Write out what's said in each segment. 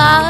bye.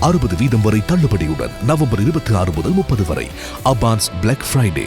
அறுபது வீதம் வரை தள்ளுபடியுடன் நவம்பர் இருபத்தி ஆறு முதல் முப்பது வரை. Abans black Friday